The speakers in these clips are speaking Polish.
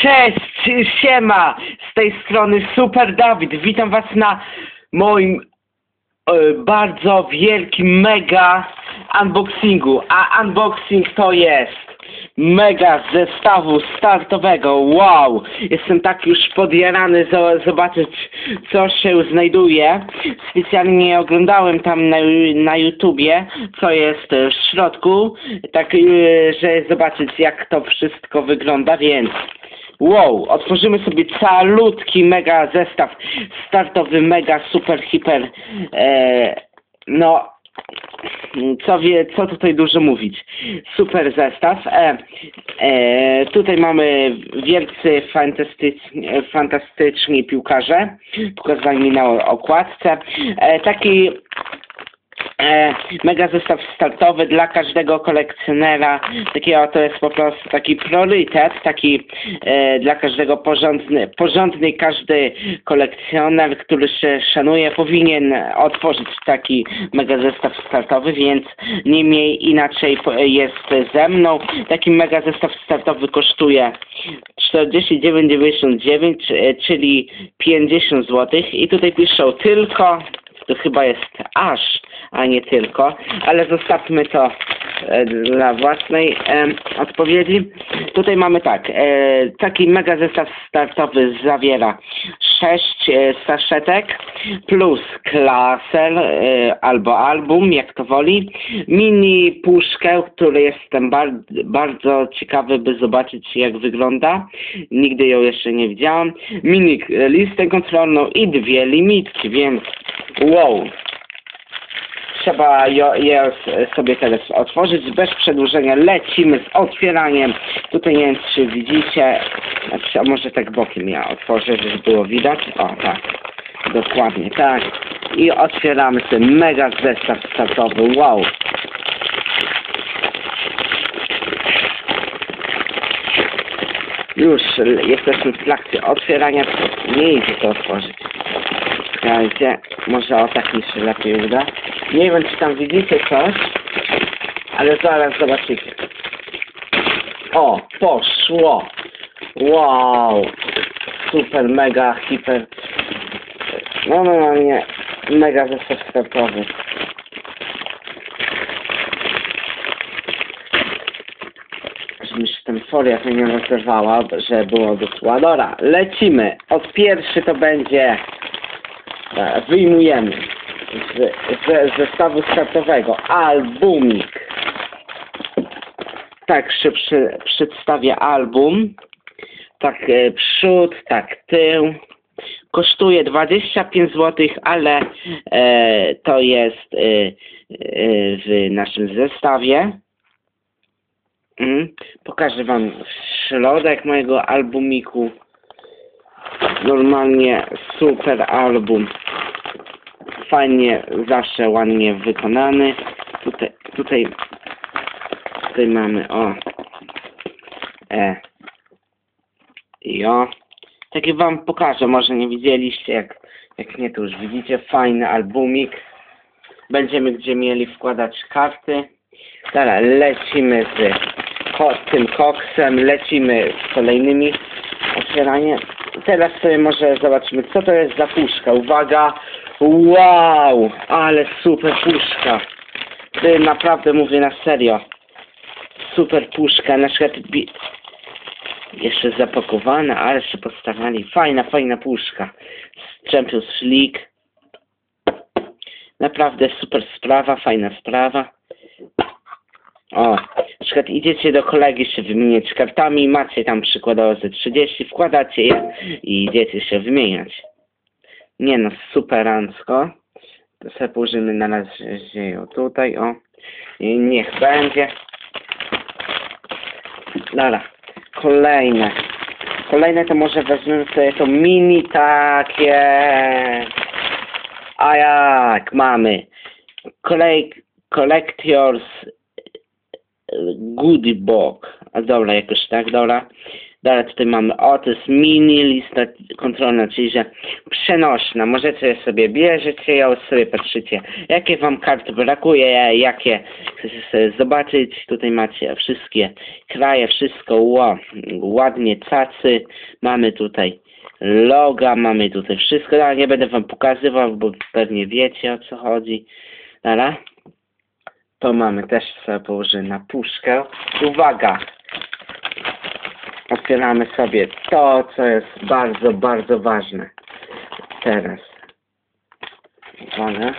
Cześć, siema, z tej strony Super Dawid, witam was na moim e, bardzo wielkim mega unboxingu, a unboxing to jest mega zestawu startowego, wow, jestem tak już podjarany zo- zobaczyć co się znajduje, specjalnie oglądałem tam na, na YouTubie, co jest w środku, tak, e, że zobaczyć jak to wszystko wygląda, więc Wow, otworzymy sobie calutki mega zestaw startowy, mega super hiper. E, no, co wie, co tutaj dużo mówić. Super zestaw. E, e, tutaj mamy wielcy fantastyczni, fantastyczni piłkarze, pokazani na okładce. E, taki mega zestaw startowy dla każdego kolekcjonera. Takiego to jest po prostu taki priorytet, taki e, dla każdego porządny, porządny każdy kolekcjoner, który się szanuje, powinien otworzyć taki mega zestaw startowy, więc nie mniej inaczej jest ze mną. Taki mega zestaw startowy kosztuje 49,99, e, czyli 50 zł i tutaj piszą tylko to chyba jest aż, a nie tylko, ale zostawmy to e, dla własnej e, odpowiedzi. Tutaj mamy tak, e, taki mega zestaw startowy zawiera 6 e, saszetek plus klaser e, albo album, jak to woli, mini puszkę, który jestem bar bardzo ciekawy, by zobaczyć jak wygląda. Nigdy ją jeszcze nie widziałam. Mini e, listę kontrolną i dwie limitki, więc wow. Trzeba je sobie teraz otworzyć. Bez przedłużenia lecimy z otwieraniem. Tutaj nie wiem, czy widzicie. Znaczy, a może tak bokiem ja otworzę, żeby było widać. O, tak. Dokładnie, tak. I otwieramy ten mega zestaw startowy. Wow. Już jesteśmy w trakcie otwierania. Nie idzie to otworzyć. Słuchajcie, może o tak mi się lepiej uda. Nie wiem, czy tam widzicie coś, ale zaraz zobaczycie. O, poszło! Wow! Super, mega, hiper. No, no, no, nie. Mega zestaw startowy. Żeby mi się ten folia nie rozerwała, że było dosła. Dobra, lecimy. Od pierwszy to będzie wyjmujemy z, z zestawu startowego albumik. Tak się przy, przedstawia album. Tak e, przód, tak tył. Kosztuje 25 zł, ale e, to jest e, e, w naszym zestawie. Mm. Pokażę Wam środek mojego albumiku. Normalnie super album. Fajnie, zawsze ładnie wykonany. Tutaj, tutaj, tutaj mamy o. E. I o. Takie wam pokażę, może nie widzieliście, jak, jak nie to już widzicie. Fajny albumik. Będziemy gdzie mieli wkładać karty. Dobra, lecimy z tym koksem, lecimy z kolejnymi otwieranie. Teraz sobie może zobaczymy, co to jest za puszka. Uwaga! Wow! Ale super puszka. Ty naprawdę mówię na serio. Super puszka. Na przykład bi- jeszcze zapakowana, ale się postarali. Fajna, fajna puszka. Champions League. Naprawdę super sprawa, fajna sprawa. O, przykład idziecie do kolegi się wymieniać kartami, macie tam przykładowo ze 30, wkładacie je i idziecie się wymieniać. Nie no, superancko. To sobie położymy na razie ją tutaj, o. I niech będzie. Dobra, kolejne. Kolejne to może weźmiemy sobie to mini takie. A jak mamy. Kolej, Collectors Goodie Box. A dobra, jakoś tak, dobra. Dalej tutaj mamy, o to jest mini lista kontrolna, czyli że przenośna. Możecie sobie bierzecie ją, sobie patrzycie, jakie wam kart brakuje, jakie chcecie sobie zobaczyć. Tutaj macie wszystkie kraje, wszystko ładnie cacy. Mamy tutaj loga, mamy tutaj wszystko, ale nie będę wam pokazywał, bo pewnie wiecie o co chodzi. Dobra? To mamy też sobie położę na puszkę. Uwaga! Otwieramy sobie to, co jest bardzo, bardzo ważne. Teraz. Uwaga.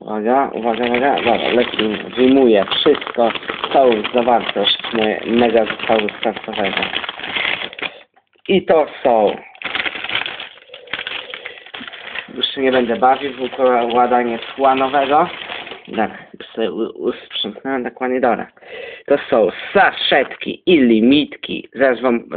Uwaga, uwaga, uwaga. Dobra, lecimy. Wyjmuję wszystko, całą zawartość me- mega zestawu startowego. I to są. Już nie będę bawił w układanie skła nowego. Tak, sobie usprzątnąłem dokładnie dobra. To są saszetki i limitki. Zaraz wam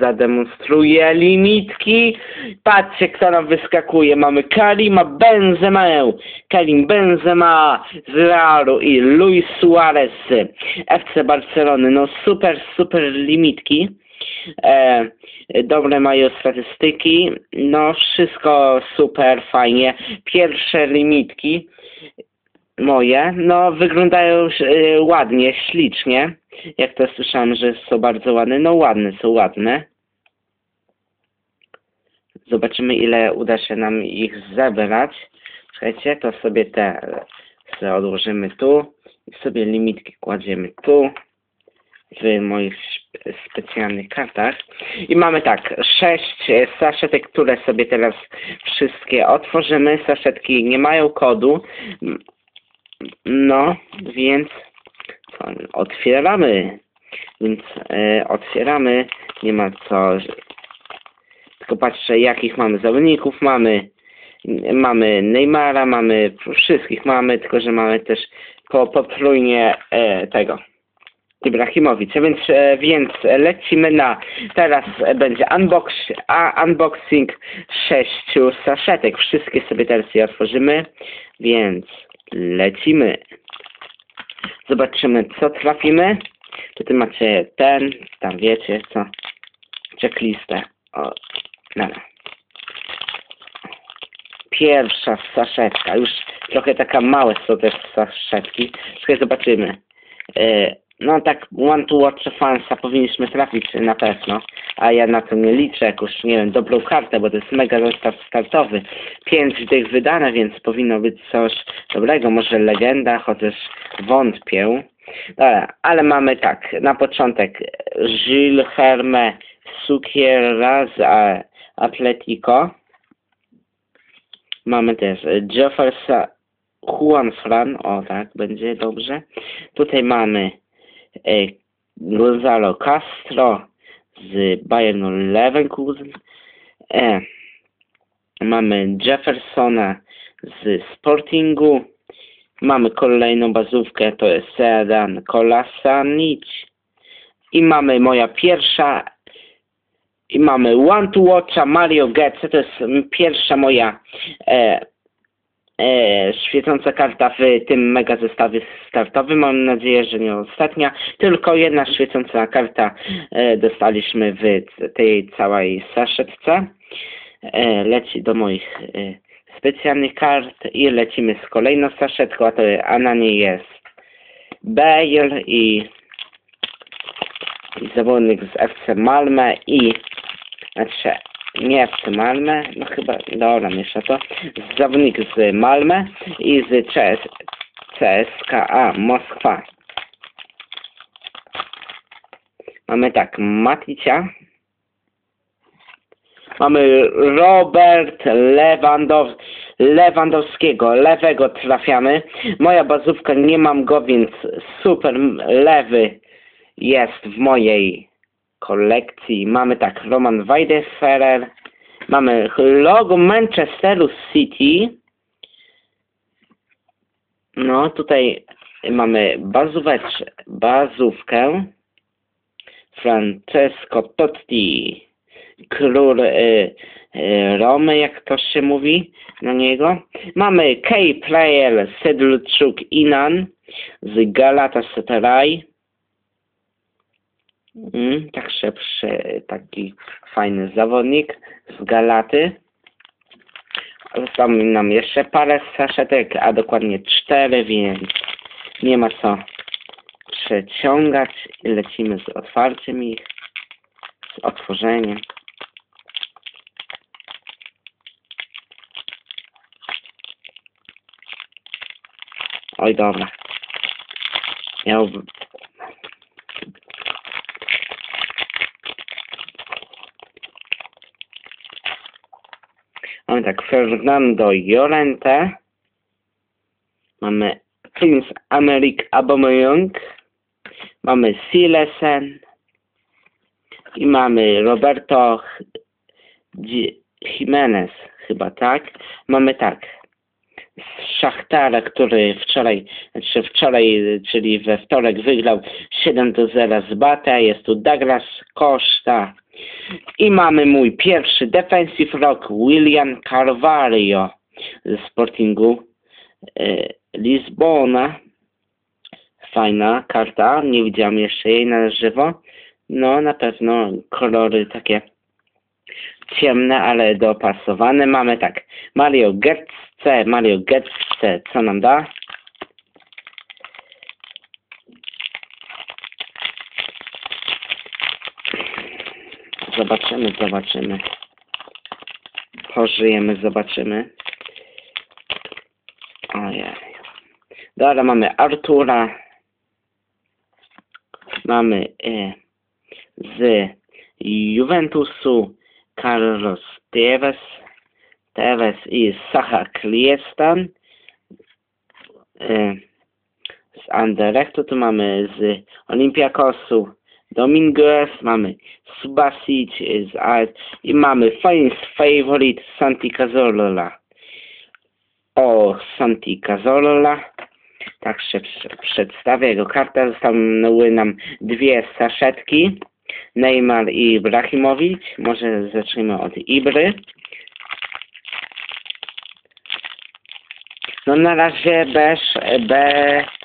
zademonstruję limitki. Patrzcie, kto nam wyskakuje. Mamy Karima Benzemę, Karim Benzema z Realu i Luis Suarez FC Barcelony. No super, super limitki. E, dobre mają statystyki. No wszystko super, fajnie. Pierwsze limitki moje, no wyglądają e, ładnie, ślicznie. Jak to słyszałem, że są bardzo ładne. No ładne, są ładne. Zobaczymy ile uda się nam ich zebrać. Słuchajcie, to sobie te sobie odłożymy tu i sobie limitki kładziemy tu w moich spe- specjalnych kartach. I mamy tak, sześć e, saszetek, które sobie teraz wszystkie otworzymy. Saszetki nie mają kodu. No, więc otwieramy. Więc e, otwieramy. Nie ma co. Tylko patrzę, jakich mamy zawodników. Mamy mamy Neymara, mamy wszystkich mamy, tylko że mamy też po potrójnie e, tego. Ibrahimowicza, więc, e, więc lecimy na, teraz będzie unbox, a, unboxing sześciu saszetek, wszystkie sobie teraz je otworzymy, więc lecimy. Zobaczymy co trafimy, tutaj macie ten, tam wiecie co, checklistę, o, dobra. Pierwsza saszetka, już trochę taka małe są te saszetki, czekaj zobaczymy. E, no tak one to watch fansa powinniśmy trafić na pewno, a ja na to nie liczę jakąś, nie wiem, dobrą kartę, bo to jest mega zestaw startowy. Pięć tych wydane, więc powinno być coś dobrego, może legenda, chociaż wątpię. Dobra, ale mamy tak, na początek Gilles Herme Sukiera z a, Atletico. Mamy też Jefferson Juan Fran, o tak, będzie dobrze. Tutaj mamy e, Gonzalo Castro z Bayernu Leverkusen. E, mamy Jeffersona z Sportingu. Mamy kolejną bazówkę, to jest Sedan Kolasanic. I mamy moja pierwsza i mamy One to Watcha Mario Götze, to jest pierwsza moja e, e, świecąca karta w tym mega zestawie startowym. Mam nadzieję, że nie ostatnia. Tylko jedna świecąca karta e, dostaliśmy w tej całej saszetce. E, leci do moich e, specjalnych kart i lecimy z kolejną saszetką, a, to, a na niej jest Bale i zawodnik z FC Malmö i znaczy nie FC Malmö, no chyba, dobra, miesza to, zawodnik z Malmö i z CS, CSKA Moskwa. Mamy tak, Maticia. Mamy Robert Lewandow, Lewandowskiego, lewego trafiamy. Moja bazówka, nie mam go, więc super lewy jest w mojej kolekcji. Mamy tak, Roman Weideferer, mamy logo Manchesteru City. No, tutaj mamy bazówkę. Francesco Totti, król y, y, Romy, jak to się mówi na niego. Mamy K-Player Sedlczuk Inan z Galatasaray. Mm, także przy, taki fajny zawodnik z Galaty. Zostało nam jeszcze parę saszetek, a dokładnie cztery, więc nie ma co przeciągać. Lecimy z otwarciem ich, z otworzeniem. Oj, dobra. Miałbym... Mamy tak Fernando Llorente. Mamy Prince Amerik Aubameyang. Mamy Silesen. I mamy Roberto Jimenez, chyba tak. Mamy tak. Szachtara, który wczoraj, znaczy wczoraj, czyli we wtorek wygrał 7 do 0 z Bata. Jest tu Douglas Costa. I mamy mój pierwszy defensive rock, William Carvalho ze Sportingu e, Lizbona. Fajna karta, nie widziałem jeszcze jej na żywo. No, na pewno kolory takie ciemne, ale dopasowane. Mamy tak, Mario Götze, Mario Götze, co nam da? Zobaczymy, zobaczymy. Pożyjemy, zobaczymy. Ojej. Dobra, mamy Artura. Mamy e, z Juventusu Carlos Tevez. Tevez i Sacha Kliestan. E, z Anderlechtu tu mamy z Olympiakosu Dominguez, mamy Subasic z AS i mamy fans favorite Santi Cazorla. O Santi Cazorla. Także prze- przedstawię jego kartę. Zostały nam dwie saszetki. Neymar i Ibrahimowicz. Może zacznijmy od Ibry. No na razie bez, B, a,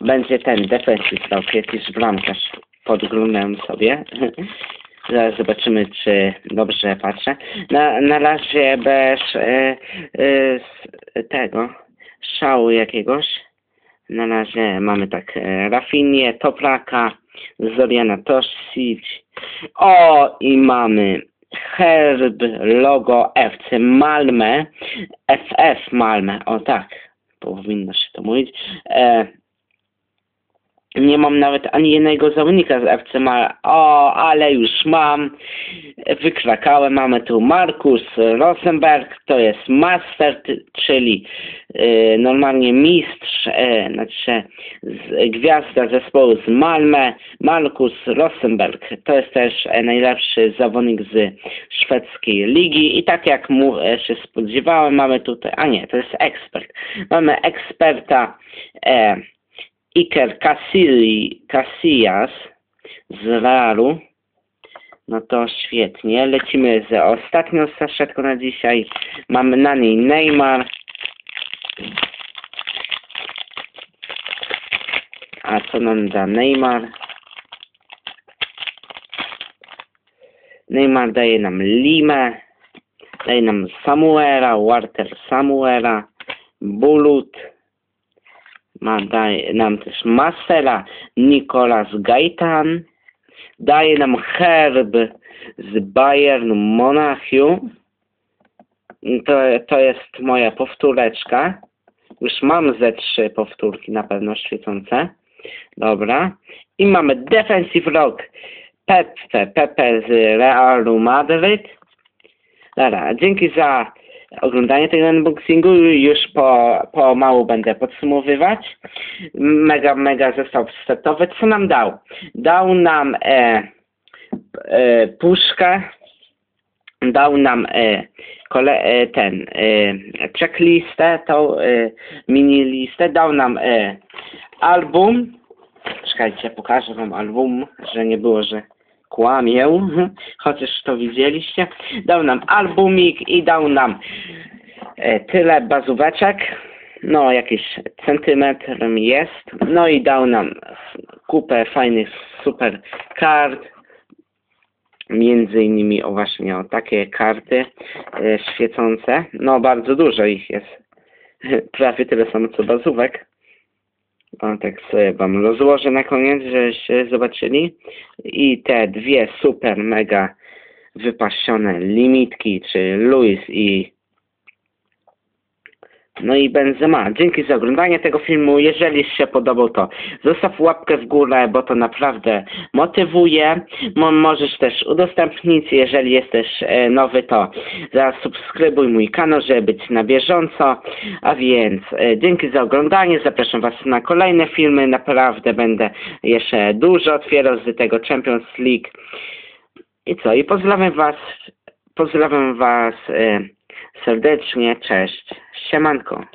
będzie ten defensyw rok, jakiś bramkarz. Podglądam sobie. Zaraz zobaczymy, czy dobrze patrzę. Na, na razie bez e, e, tego szału jakiegoś. Na razie mamy tak e, Rafinie, Toplaka, Zoriana Tosic. O, i mamy herb, logo FC Malmę, FF Malmę, o tak, powinno się to mówić. E, nie mam nawet ani jednego zawodnika z FC Mal. O, ale już mam. Wykrakałem. Mamy tu Markus Rosenberg. To jest master, czyli e, normalnie mistrz, e, znaczy z, gwiazda zespołu z Malmö. Markus Rosenberg. To jest też e, najlepszy zawodnik z szwedzkiej ligi. I tak jak mu e, się spodziewałem, mamy tutaj, a nie, to jest ekspert. Mamy eksperta e, Iker Casilli, Casillas z Realu. No to świetnie. Lecimy z ostatnią saszetką na dzisiaj. Mamy na niej Neymar. A co nam da Neymar? Neymar daje nam Limę. Daje nam Samuela, Walter Samuela, Bulut. Ma, daje nam też Masera, Nicolas Gaitan. Daje nam Herb z Bayern Monachium. To, to jest moja powtóreczka. Już mam ze trzy powtórki na pewno świecące. Dobra. I mamy Defensive Rock Pepe, Pepe z Realu Madryt. Dobra, dzięki za oglądanie tego unboxingu. Już po, pomału będę podsumowywać. Mega, mega zestaw setowy. Co nam dał? Dał nam e, e, puszkę, dał nam e, kole, e, ten e, checklistę, tą e, mini listę, dał nam e, album. Czekajcie, pokażę wam album, że nie było, że kłamię, chociaż to widzieliście. Dał nam albumik i dał nam e, tyle bazóweczek. no jakiś centymetr jest. No i dał nam kupę fajnych super kart. Między innymi o właśnie o takie karty e, świecące. No bardzo dużo ich jest. Prawie tyle samo co bazówek. O, tak sobie wam rozłożę na koniec, żeście zobaczyli. I te dwie super mega wypasione limitki, czy Luis i no i Benzema. Dzięki za oglądanie tego filmu. Jeżeli się podobał, to zostaw łapkę w górę, bo to naprawdę motywuje. Mo możesz też udostępnić, jeżeli jesteś e, nowy, to zasubskrybuj mój kanał, żeby być na bieżąco. A więc e, dzięki za oglądanie. Zapraszam Was na kolejne filmy. Naprawdę będę jeszcze dużo otwierał z tego Champions League. I co? I pozdrawiam Was. Pozdrawiam Was. E, serdecznie, cześć, siemanko.